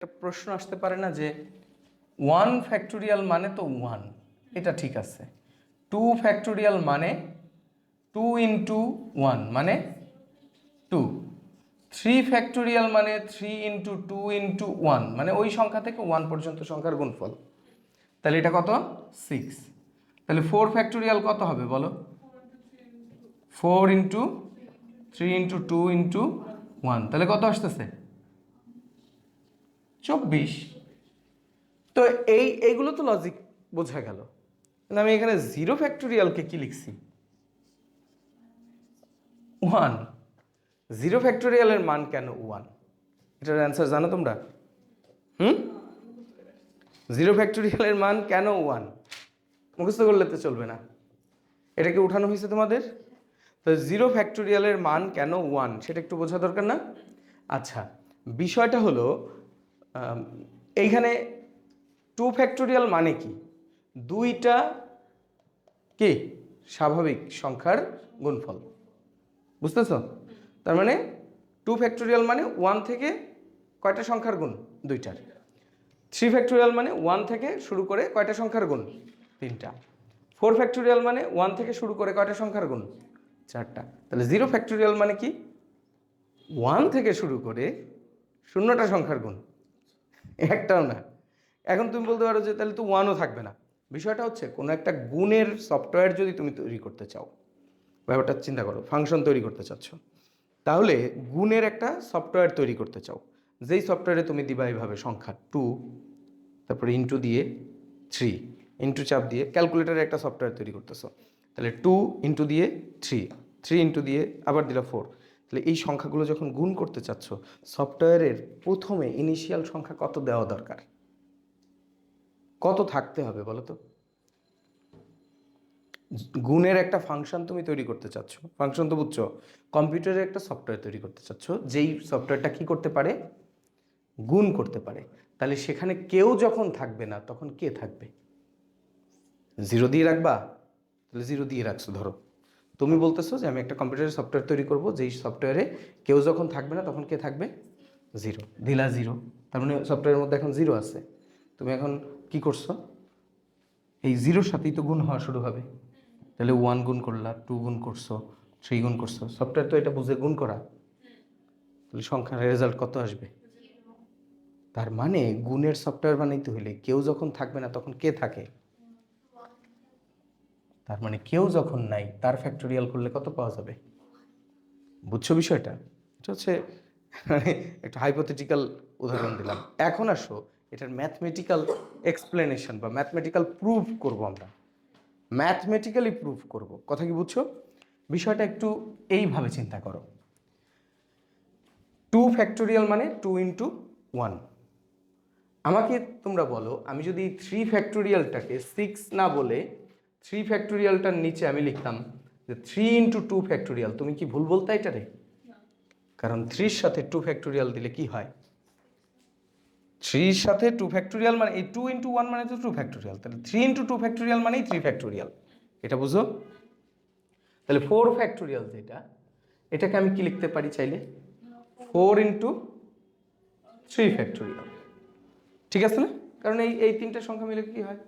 একটা প্রশ্ন আসতে পারে না যে ওয়ান ফ্যাক্টোরিয়াল মানে তো ওয়ান এটা ঠিক আছে। টু ফ্যাক্টোরিয়াল মানে টু ইন্টু ওয়ান মানে টু থ্রি ফ্যাক্টোরিয়াল মানে three into two into one মানে ওই সংখ্যা থেকে ওয়ান পর্যন্ত সংখ্যার গুণফল। তাহলে এটা কত? সিক্স তাহলে ফোর ফ্যাক্টোরিয়াল কত হবে বলো? Four into three into two into one তাহলে কত আসতেছে? চব্বিশ। তো এই, এইগুলো তো লজিক বোঝা গেল। কিন্তু আমি এখানে জিরো ফ্যাক্টোরিয়ালকে কি লিখছি? ওয়ান জিরো ফ্যাক্টোরিয়ালের মান কেন ওয়ান এটার অ্যান্সার জানো তোমরা? হুম? জিরো ফ্যাক্টোরিয়ালের মান কেন ওয়ান মুখস্থ করলে তো চলবে না। এটাকে উঠানো হয়েছে তোমাদের? তো জিরো ফ্যাক্টোরিয়ালের মান কেন ওয়ান সেটা একটু বোঝা দরকার না? আচ্ছা বিষয়টা হলো এইখানে টু ফ্যাক্টোরিয়াল মানে কি? দুইটা কি? স্বাভাবিক সংখ্যার গুণফল। বুঝতেছো? তার মানে টু ফ্যাক্টোরিয়াল মানে ওয়ান থেকে কয়টা সংখ্যার গুণ? দুইটার। থ্রি ফ্যাক্টোরিয়াল মানে ওয়ান থেকে শুরু করে কয়টা সংখ্যার গুণ? তিনটা। ফোর ফ্যাক্টোরিয়াল মানে ওয়ান থেকে শুরু করে কয়টা সংখ্যার গুণ? চারটা। তাহলে জিরো ফ্যাক্টোরিয়াল মানে কি? ওয়ান থেকে শুরু করে শূন্যটা সংখ্যার গুণ। একটাও না। এখন তুমি বলতে পারো যে তাহলে তো ওয়ানও থাকবে না। বিষয়টা হচ্ছে, কোনো একটা গুণের সফটওয়্যার যদি তুমি তৈরি করতে চাও, ব্যাপারটা চিন্তা করো ফাংশন তৈরি করতে চাচ্ছ, তাহলে গুণের একটা সফটওয়্যার তৈরি করতে চাও। যেই সফটওয়্যারে তুমি দিবা এইভাবে, সংখ্যা টু তারপরে ইন্টু দিয়ে থ্রি ইন্টু চাপ দিয়ে ক্যালকুলেটারে একটা সফটওয়্যার তৈরি করতেছো। তাহলে টু ইন্টু দিয়ে থ্রি থ্রি ইন্টু দিয়ে আবার দিলা ফোর তাহলে এই সংখ্যাগুলো যখন গুণ করতে চাচ্ছ, সফটওয়্যারের প্রথমে ইনিশিয়াল সংখ্যা কত দেওয়া দরকার? কত থাকতে হবে বলো তো? গুণের একটা ফাংশন তুমি তৈরি করতে চাচ্ছ। ফাংশন তো বুঝছ, কম্পিউটারের একটা সফটওয়্যার তৈরি করতে চাচ্ছ, যেই সফটওয়্যারটা কি করতে পারে? গুণ করতে পারে। তাহলে সেখানে কেউ যখন থাকবে না, তখন কে থাকবে? জিরো দিয়ে রাখবা? তাহলে জিরো দিয়ে রাখছো, ধরো। তুমি বলতেছো যে আমি একটা কম্পিউটারের সফটওয়্যার তৈরি করব, যেই সফটওয়্যারে কেউ যখন থাকবে না, তখন কে থাকবে? জিরো দিলা জিরো তার মানে সফটওয়্যারের মধ্যে এখন জিরো আছে। তুমি এখন কি করছ? এই জিরোর সাথেই তো গুণ হওয়া শুরু হবে। তাহলে ওয়ান গুণ করলা টু গুণ করছ থ্রি গুণ করছ। সফটওয়্যার তো এটা বুঝে গুণ করা। তাহলে সংখ্যার রেজাল্ট কত আসবে? তার মানে গুণের সফটওয়্যার বানাইতে হলে কেউ যখন থাকবে না, তখন কে থাকে? তার মানে কেউ যখন নাই, তার ফ্যাক্টোরিয়াল করলে কত পাওয়া যাবে? বুঝছ বিষয়টা? এটা হচ্ছে মানে একটা হাইপোথেটিক্যাল উদাহরণ দিলাম। এখন আসো, এটার ম্যাথমেটিক্যাল এক্সপ্লেনেশন বা ম্যাথমেটিক্যাল প্রুফ করব আমরা। ম্যাথমেটিক্যালি প্রুফ করব। কথা কি বুঝছ? বিষয়টা একটু এইভাবে চিন্তা করো। টু ফ্যাক্টোরিয়াল মানে টু ইন্টু ওয়ান আমাকে তোমরা বলো, আমি যদি থ্রি ফ্যাক্টোরিয়ালটাকে সিক্স না বলে থ্রি ফ্যাক্টোরিয়ালটার নিচে আমি লিখতাম যে থ্রি ইন্টু টু ফ্যাক্টোরিয়াল তুমি কি ভুল বলতে এটারে কারণ থ্রির সাথে টু ফ্যাক্টোরিয়াল দিলে কি হয়? থ্রির সাথে টু ফ্যাক্টোরিয়াল মানে এই টু ইন্টু ওয়ান মানে তো টু ফ্যাক্টোরিয়াল তাহলে থ্রি ইন্টু টু ফ্যাক্টোরিয়াল মানেই থ্রি ফ্যাক্টোরিয়াল এটা বুঝো? তাহলে ফোর ফ্যাক্টোরিয়াল যেটা এটাকে আমি কি লিখতে পারি চাইলে? ফোর ইন্টু থ্রি ফ্যাক্টোরিয়াল ঠিক আছে না? কারণ এই এই তিনটা সংখ্যা মিলে কি হয়?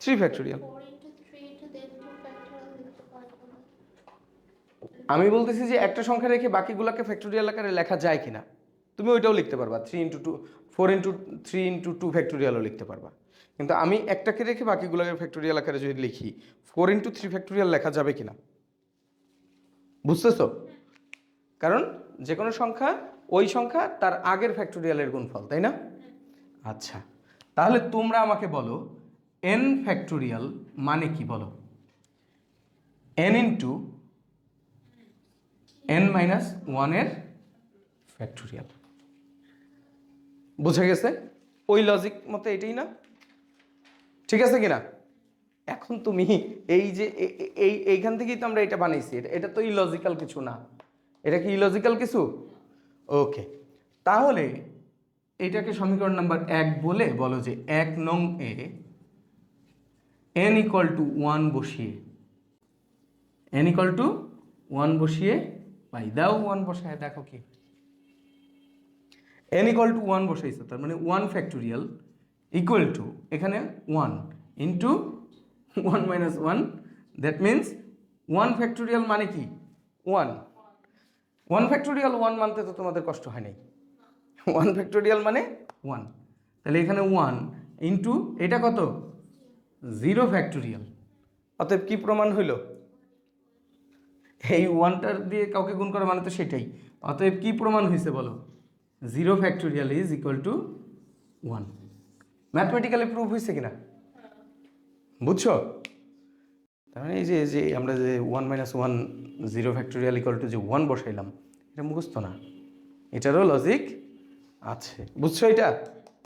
থ্রি ফ্যাক্টোরিয়াল আমি বলতেছি যে একটা সংখ্যা রেখে বাকিগুলোকে ফ্যাক্টোরিয়াল আকারে লেখা যায় কিনা। তুমি ওইটাও লিখতে পারবা। Three into two four into three into two ফ্যাক্টোরিয়ালও লিখতে পারবা। কিন্তু আমি একটাকে রেখে বাকিগুলোকে ফ্যাক্টোরিয়াল আকারে যদি লিখি ফোর ইন্টু থ্রি ফ্যাক্টোরিয়াল লেখা যাবে কিনা? বুঝতেছো? কারণ যে কোনো সংখ্যা, ওই সংখ্যা তার আগের ফ্যাক্টোরিয়ালের গুণফল, তাই না? আচ্ছা তাহলে তোমরা আমাকে বলো এন ফ্যাক্টোরিয়াল মানে কি বলো? এন ইন্টু এন মাইনাস ওয়ানের ফ্যাক্টোরিয়াল বুঝে গেছে? ওই লজিক মতো এটাই না? ঠিক আছে কিনা? এখন তুমি এই যে এই, এইখান থেকেই তো আমরা এটা বানাইছি। এটা এটা তো ইলজিক্যাল কিছু না। এটা কি ইলজিক্যাল কিছু? ওকে তাহলে এটাকে সমীকরণ নাম্বার এক বলে বলো যে এক নং এ এন ইকুয়াল টু ওয়ান বসিয়ে এন ইকুয়াল টু ওয়ান বসিয়ে পাই দাও ওয়ান বসায়, দেখো কি? এন ইকুয়াল টু ওয়ান বসাইছো, তার মানে ওয়ান ফ্যাক্টোরিয়াল ইকুয়াল টু এখানে one into one minus one that means one factorial মানে কি? ওয়ান ওয়ান ফ্যাক্টোরিয়াল ওয়ান মানতে তো তোমাদের কষ্ট হয় নাই। ওয়ান ফ্যাক্টোরিয়াল মানে ওয়ান তাহলে এখানে ওয়ান ইন্টু এটা কত? জিরো ফ্যাক্টোরিয়াল অতএব কি প্রমাণ হইল? এই ওয়ানটার দিয়ে কাউকে গুণ করা মানে তো সেটাই। অতএব কি প্রমাণ হয়েছে বলো? Zero factorial is equal to one mathematically prove হয়েছে কিনা? বুঝছ? তার মানে এই যে যে আমরা যে one minus one zero factorial equal to যে ওয়ান বসাইলাম, এটা মুখস্থ না। এটারও লজিক আছে। বুঝছ এটা?